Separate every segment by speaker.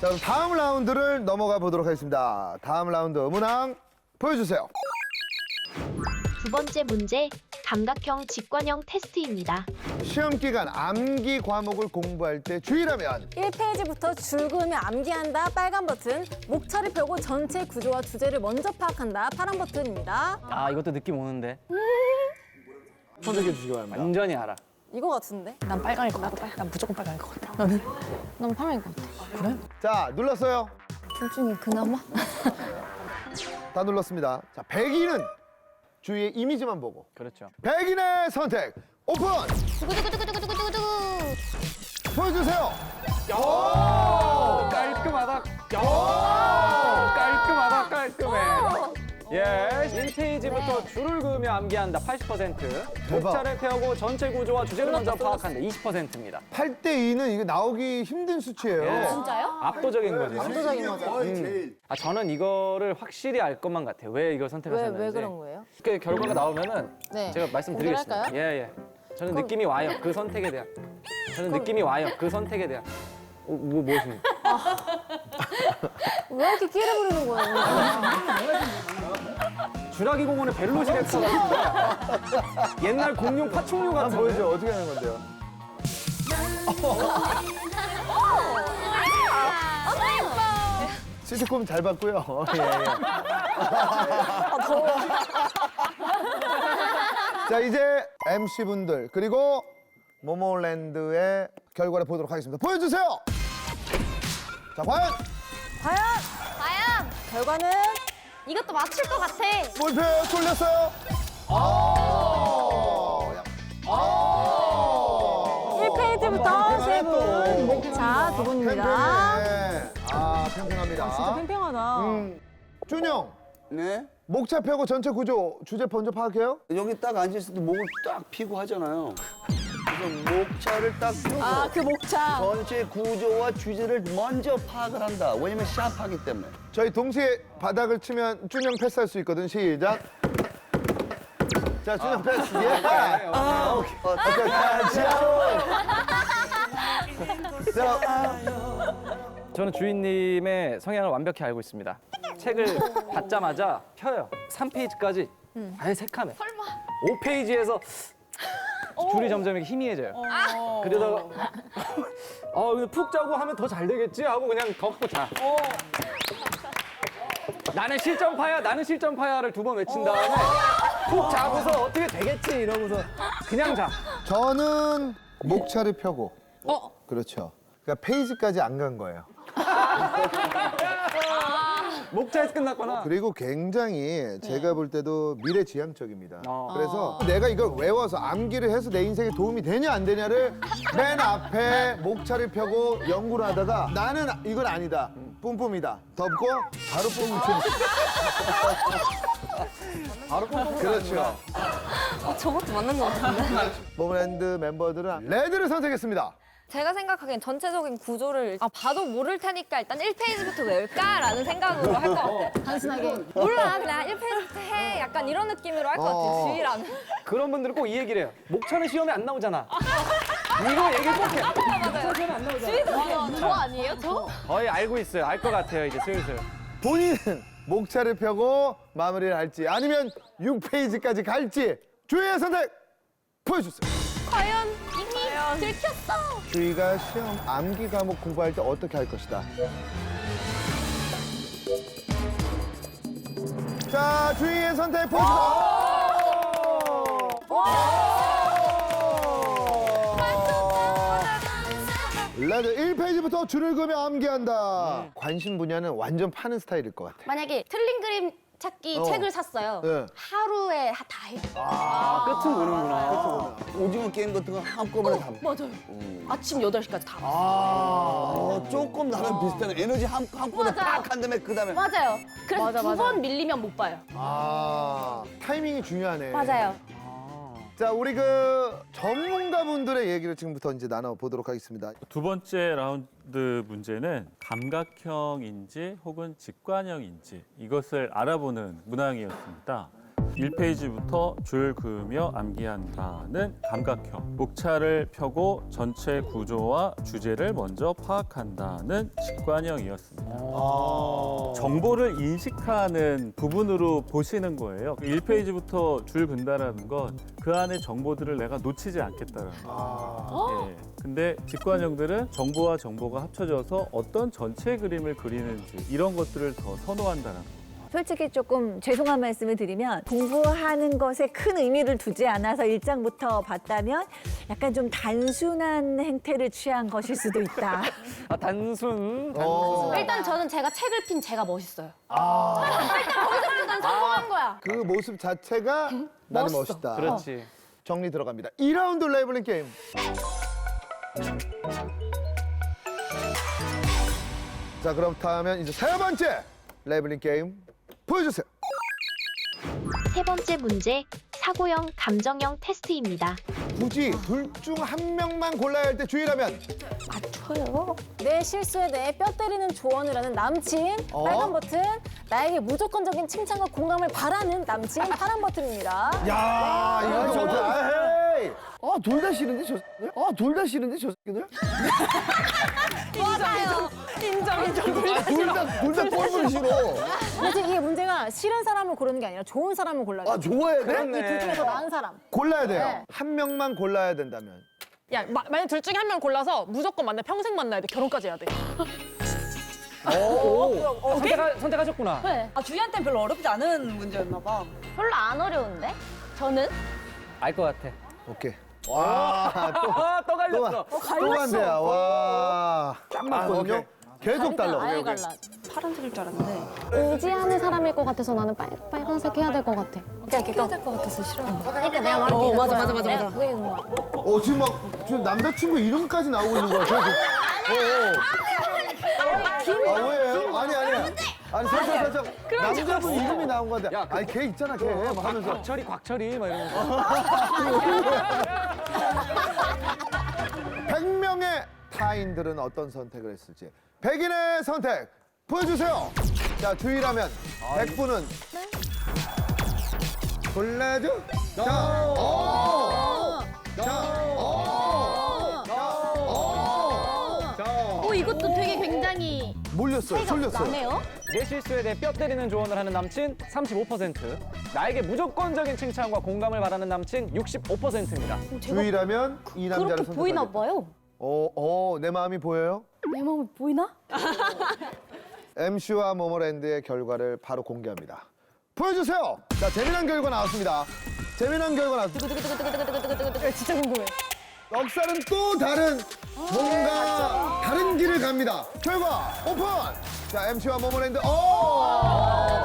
Speaker 1: 자, 그럼 다음 라운드를 넘어가 보도록 하겠습니다. 다음 라운드 문항 보여주세요.
Speaker 2: 두 번째 문제 감각형 직관형 테스트입니다.
Speaker 1: 시험 기간 암기 과목을 공부할 때 주의라면
Speaker 3: 1페이지부터 줄 그으며 암기한다 빨간 버튼, 목차를 펴고 전체 구조와 주제를 먼저 파악한다 파란 버튼입니다.
Speaker 4: 아 이것도 느낌 오는데
Speaker 1: 선택해 주시기 바랍니다.
Speaker 4: 완전히 알아.
Speaker 3: 이거 같은데?
Speaker 5: 난 빨강일 것 같아. 난 무조건 빨강일 것 같아. 너는? 난 파랑일 것 같아.
Speaker 1: 자, 눌렀어요.
Speaker 5: 둘 중에 그나마?
Speaker 1: 다 눌렀습니다. 자, 백인은 주위의 이미지만 보고
Speaker 4: 그렇죠.
Speaker 1: 백인의 선택 오픈! 보여주세요.
Speaker 4: 깔끔하다. 깔끔하다. 깔끔해. 예, 1페이지부터 줄을 그으며 암기한다 80%, 목차를 펴고 전체 구조와 주제를 먼저 파악한다 20%입니다.
Speaker 1: 8대 2는 이거 나오기 힘든 수치예요.
Speaker 4: 예.
Speaker 3: 진짜요?
Speaker 4: 압도적인 거죠.
Speaker 3: 압도적인 거죠.
Speaker 4: 아 저는 이거를 확실히 알 것만 같아요. 왜 이걸
Speaker 3: 왜,
Speaker 4: 선택하셨는지.
Speaker 3: 왜 그런 거예요?
Speaker 4: 그 결과가 나오면은
Speaker 3: 네.
Speaker 4: 제가 말씀드리겠습니다.
Speaker 3: 공개할까요?
Speaker 4: 예, 예. 저는 느낌이 와요. 그 선택에 대한. 저는 느낌이 와요. 그 선택에 대한. 어, 뭐 무엇입니까?
Speaker 3: 왜 이렇게 끼를 부리는 거예요?
Speaker 4: 주라기 공원의 벨로시 렉터 같은데 옛날 공룡 파충류
Speaker 1: 한번
Speaker 4: 같은데.
Speaker 1: 보여줘. 어떻게 하는 건데요? 시트콤 잘 봤고요. 예, 예. 자 이제 MC 분들 그리고 모모랜드의 결과를 보도록 하겠습니다. 보여주세요. 자 과연
Speaker 3: 과연
Speaker 6: 과연
Speaker 3: 결과는
Speaker 6: 이것도 맞출 것 같아.
Speaker 1: 몰표 돌렸어요. 아. 아.
Speaker 3: 1페이지부터 세 분, 목차 두 분입니다.
Speaker 1: 팽팽해. 아 팽팽합니다.
Speaker 3: 진짜 팽팽하다.
Speaker 1: 음, 준영
Speaker 7: 네?
Speaker 1: 목차 펴고 전체 구조 주제 먼저 파악해요?
Speaker 7: 여기 딱 앉았을 때 목을 딱 피고 하잖아요. 그래서 목차를 딱 펴고
Speaker 3: 아, 그 목차.
Speaker 7: 전체 구조와 주제를 먼저 파악을 한다. 왜냐면 샵하기 때문에.
Speaker 1: 저희 동시에 바닥을 치면 준영 패스할 수 있거든. 시작. 자, 준영 패스. 예. 아, 오케이. 어, 자, 자,
Speaker 4: 저는 주인님의 성향을 완벽히 알고 있습니다. 책을 받자마자 펴요. 3페이지까지 아예 색하네. 설마. 5페이지에서 줄이 점점 이렇게 희미해져요. 그러다가 어, 이거 푹 자고 하면 더 잘 되겠지 하고 그냥 덮고 자. 나는 실전파야, 나는 실전파야를 두 번 외친 다음에 푹 자고서 어떻게 되겠지 이러고서 그냥 자.
Speaker 1: 저는 목차를 펴고. 그렇죠. 그러니까 페이지까지 안 간 거예요.
Speaker 4: 목차에서 끝났구나.
Speaker 1: 그리고 굉장히 제가 볼 때도 미래지향적입니다.
Speaker 4: 어.
Speaker 1: 그래서 내가 이걸 외워서 암기를 해서 내 인생에 도움이 되냐 안 되냐를 맨 앞에 목차를 펴고 연구를 하다가 나는 이건 아니다. 뿜뿜이다. 덮고 바로 뿜뿜 치는.
Speaker 4: 바로 뽕뽕
Speaker 1: 그렇죠.
Speaker 6: 저것도 맞는 것 같은데.
Speaker 1: 모브랜드 멤버들은 레드를 선택했습니다.
Speaker 6: 제가 생각하기엔 전체적인 구조를 아, 봐도 모를 테니까 일단 1페이지부터 외울까라는 생각으로 할 것 같아요.
Speaker 3: 단순하게.
Speaker 6: 몰라, 그냥 1페이지부터 해. 약간 이런 느낌으로 할것
Speaker 1: 어.
Speaker 6: 같아요, 주의라는.
Speaker 4: 그런 분들은 꼭 이 얘기를 해요. 목차는 시험에 안 나오잖아. 이거 얘기 꼭 해. 목차 시험에 안 나오잖아.
Speaker 6: 저 아니에요, 저?
Speaker 4: 거의 알고 있어요. 알 것 같아요, 이제 슬슬.
Speaker 1: 본인은 목차를 펴고 마무리를 할지 아니면 6페이지까지 갈지 주의의 선택 보여주세요.
Speaker 6: 과연 이 미 들켰어.
Speaker 1: 주희가 시험 암기 과목 공부할 때 어떻게 할 것이다. 자, 주희의 선택 보여주세요. 레드 1페이지부터 줄을 그으며 암기한다. 관심 분야는 완전 파는 스타일일 것 같아.
Speaker 6: 만약에 틀린 그림 찾기
Speaker 1: 어.
Speaker 6: 책을 샀어요.
Speaker 1: 네.
Speaker 6: 하루에 다 해요.
Speaker 4: 아, 끝은 보는구나.
Speaker 7: 오징어 게임 같은 거 한꺼번에 다.
Speaker 5: 맞아요. 아침 8시까지 다.
Speaker 7: 어, 조금 나는 비슷하네. 에너지 한, 한꺼번에
Speaker 6: 맞아요.
Speaker 7: 팍한 다음에 그 다음에.
Speaker 6: 맞아요. 그래서
Speaker 3: 맞아,
Speaker 6: 두
Speaker 3: 맞아.
Speaker 6: 번 밀리면 못 봐요.
Speaker 1: 아, 타이밍이 중요하네.
Speaker 6: 맞아요.
Speaker 1: 자, 우리 그 전문가분들의 얘기를 지금부터 이제 나눠보도록 하겠습니다.
Speaker 8: 두 번째 라운드 문제는 감각형인지 혹은 직관형인지 이것을 알아보는 문항이었습니다. 1페이지부터 줄 그으며 암기한다는 감각형. 목차를 펴고 전체 구조와 주제를 먼저 파악한다는 직관형이었습니다. 정보를 인식하는 부분으로 보시는 거예요. 1페이지부터 줄 근다라는 건 그 안에 정보들을 내가 놓치지 않겠다라는 거예요. 예. 근데 직관형들은 정보와 정보가 합쳐져서 어떤 전체 그림을 그리는지 이런 것들을 더 선호한다는 거예요.
Speaker 9: 솔직히 조금 죄송한 말씀을 드리면 공부하는 것에 큰 의미를 두지 않아서 일장부터 봤다면 약간 좀 단순한 행태를 취한 것일 수도 있다.
Speaker 4: 아, 단순.
Speaker 1: 어.
Speaker 5: 일단 저는 제가 책을 핀 제가 멋있어요.
Speaker 6: 난 성공한 거야.
Speaker 1: 그 모습 자체가 나는 멋있다.
Speaker 4: 그렇지.
Speaker 1: 정리 들어갑니다. 2라운드 레이블링 게임. 자, 그렇다면 이제 세 번째 레이블링 게임 보여주세요.
Speaker 2: 세 번째 문제 사고형 감정형 테스트입니다.
Speaker 1: 굳이 둘 중 한 명만 골라야 할 때 주의라면
Speaker 3: 내 실수에 대해 뼈 때리는 조언을 하는 남친
Speaker 1: 어?
Speaker 3: 빨간 버튼 나에게 무조건적인 칭찬과 공감을 바라는 남친 파란 버튼입니다.
Speaker 1: 야, 이거 좀 어떻게 아. 아, 둘 다 싫은데 저 아, 둘 다 싫은데 저 새끼들?
Speaker 6: 맞아요.
Speaker 3: 인정 인정.
Speaker 1: 아, 둘 다 둘 다 꼴보기 싫어.
Speaker 3: 근데 지금 이게 문제가 싫은 사람을 고르는 게 아니라 좋은 사람을 골라야 돼.
Speaker 1: 아, 좋아야 돼?
Speaker 3: 이 둘 중에서 나은 사람.
Speaker 1: 골라야 돼요.
Speaker 3: 네.
Speaker 1: 한 명만 골라야 된다면.
Speaker 5: 야, 마- 만약 둘 중에 한 명 골라서 무조건 만나 평생 만나야 돼. 결혼까지 해야 돼.
Speaker 4: 선택하, 선택하셨구나.
Speaker 6: 아 주희한테는 별로 어렵지 않은 문제였나 봐.
Speaker 5: 별로 안 어려운데? 저는?
Speaker 4: 알 것 같아.
Speaker 1: 오케이. 와, 또
Speaker 4: 아, 또 갈렸어.
Speaker 1: 또 간대야. 와. 딱 맞거든요. 계속 달라.
Speaker 3: 아예 갈라.
Speaker 5: 파란색일 줄 알았는데.
Speaker 3: 의지하는 사람일 것 같아서 나는 빨, 빨간색 해야 될 것 같아.
Speaker 5: 그냥 해야 될것 같아서 싫어하는 거야.
Speaker 3: 그러니까 내가 말할게.
Speaker 5: 어, 맞아, 맞아, 맞아, 맞아.
Speaker 3: 그게 있는 거야.
Speaker 1: 어, 지금 막 지금 남자친구 이름까지 나오고 있는 거야. 계속. 어, 어. 아, 왜요? 아니, 아니. 아니, 살짝, 살짝. 남자분 이름이 나온 거 같아.
Speaker 4: 야, 그-
Speaker 1: 아니, 걔 있잖아, 걔. 막 하면서.
Speaker 4: 곽철이, 곽철이, 막 이러면서.
Speaker 1: 100명의 타인들은 어떤 선택을 했을지. 100인의 선택 보여주세요. 자, 주의라면 100분은 골라줘. 자, 오! 자, 몰렸어요.
Speaker 5: 나네요.
Speaker 4: 내 실수에 대해 뼈 때리는 조언을 하는 남친 35%, 나에게 무조건적인 칭찬과 공감을 바라는 남친 65%입니다.
Speaker 1: 주의라면 이 남자를
Speaker 5: 그렇게 보이나
Speaker 1: 선택하겠다.
Speaker 5: 봐요.
Speaker 1: 어, 어, 내 마음이 보여요?
Speaker 5: 내 마음이 보이나?
Speaker 1: MC와 모모랜드의 결과를 바로 공개합니다. 보여주세요. 자, 재미난 결과 나왔습니다. 재미난 결과 나왔습니다.
Speaker 3: 진짜 궁금해.
Speaker 1: 역사는 또 다른 뭔가 다른 길을 갑니다. 결과 오픈. 자 MC와 모모랜드 오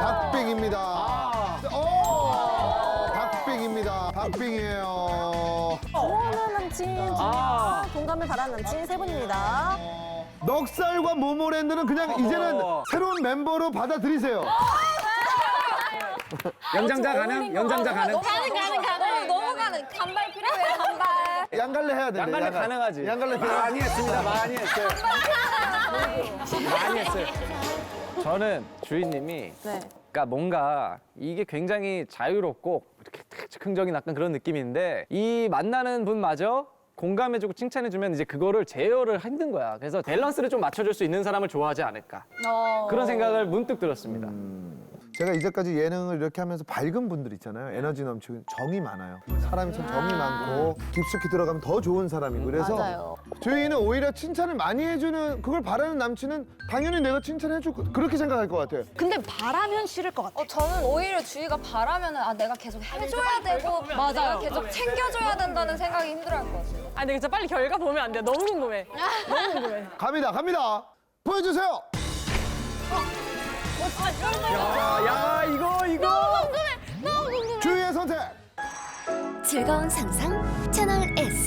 Speaker 1: 박빙입니다. 오 박빙입니다. 박빙이에요.
Speaker 3: 좋아하는 남친,
Speaker 4: 아.
Speaker 3: 공감을 바라는 남친 세 분입니다.
Speaker 1: 넉살과 모모랜드는 그냥 이제는
Speaker 4: 어.
Speaker 1: 새로운 멤버로 받아들이세요.
Speaker 4: 연장자 가능? 연장자 가능
Speaker 6: 가는 가는. 너무 가는. 간발 필요해 간발.
Speaker 1: 양갈래 해야 된대.
Speaker 4: 양갈래
Speaker 1: 양갈.
Speaker 4: 가능하지.
Speaker 1: 양갈래
Speaker 4: 많이 했습니다. 많이 했어요. 많이 했어요. 저는 주인님이
Speaker 3: 네.
Speaker 4: 그러니까 뭔가 이게 굉장히 자유롭고 이렇게 즉흥적인 약간 그런 느낌인데 이 만나는 분마저 공감해주고 칭찬해주면 이제 그거를 제어를 힘든 거야. 그래서 밸런스를 좀 맞춰줄 수 있는 사람을 좋아하지 않을까. 그런 생각을 문득 들었습니다.
Speaker 1: 제가 이제까지 예능을 이렇게 하면서 밝은 분들 있잖아요. 에너지 넘치고 정이 많아요. 사람이 참 정이 많고 깊숙이 들어가면 더 좋은 사람이고 그래서
Speaker 3: 맞아요.
Speaker 1: 주희는 오히려 칭찬을 많이 해주는 그걸 바라는 남친은 당연히 내가 칭찬해줄 거 그렇게 생각할 것 같아요.
Speaker 5: 근데 바라면 싫을 것 같아.
Speaker 6: 어 저는 오히려 주희가 바라면은 아 내가 계속 해줘야 되고 내가 계속 챙겨줘야 된다는 생각이 힘들어할 것 같아요.
Speaker 5: 아니, 근데 진짜 빨리 결과 보면 안 돼. 너무 궁금해. 너무 궁금해.
Speaker 1: 갑니다, 갑니다. 보여주세요.
Speaker 4: 야, 야 이거 이거.
Speaker 1: 주희의 선택.
Speaker 10: 즐거운 상상 채널 S